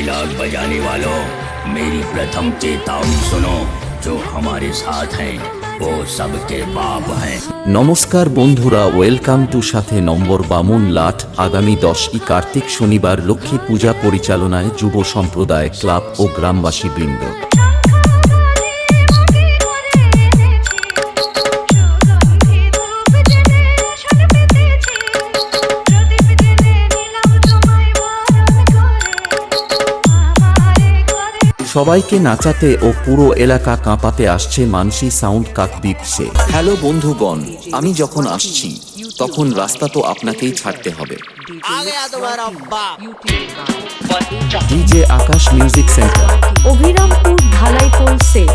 Dialogue बजाने वालों मेरी प्रथम चेतावनी सुनो जो हमारे साथ हैं वो सबके बाप हैं নমস্কার বন্ধুরা ওয়েলকাম টু সাথে নম্বর বামুন লাট আগামী দশই কার্তিক শনিবার লক্ষ্মী পূজা পরিচালনায় যুব সম্প্রদায় ক্লাব ও গ্রামবাসী বৃন্দ সবাইকে নাচাতে ও পুরো এলাকা কাঁপাতে আসছে মানসি সাউন্ড কাক দিচ্ছে হ্যালো বন্ধুগণ আমি যখন আসছি তখন রাস্তা তো আপনাকেই ছাড়তে হবে। DJ Akash music centre. Abhirampur Dhalaipur set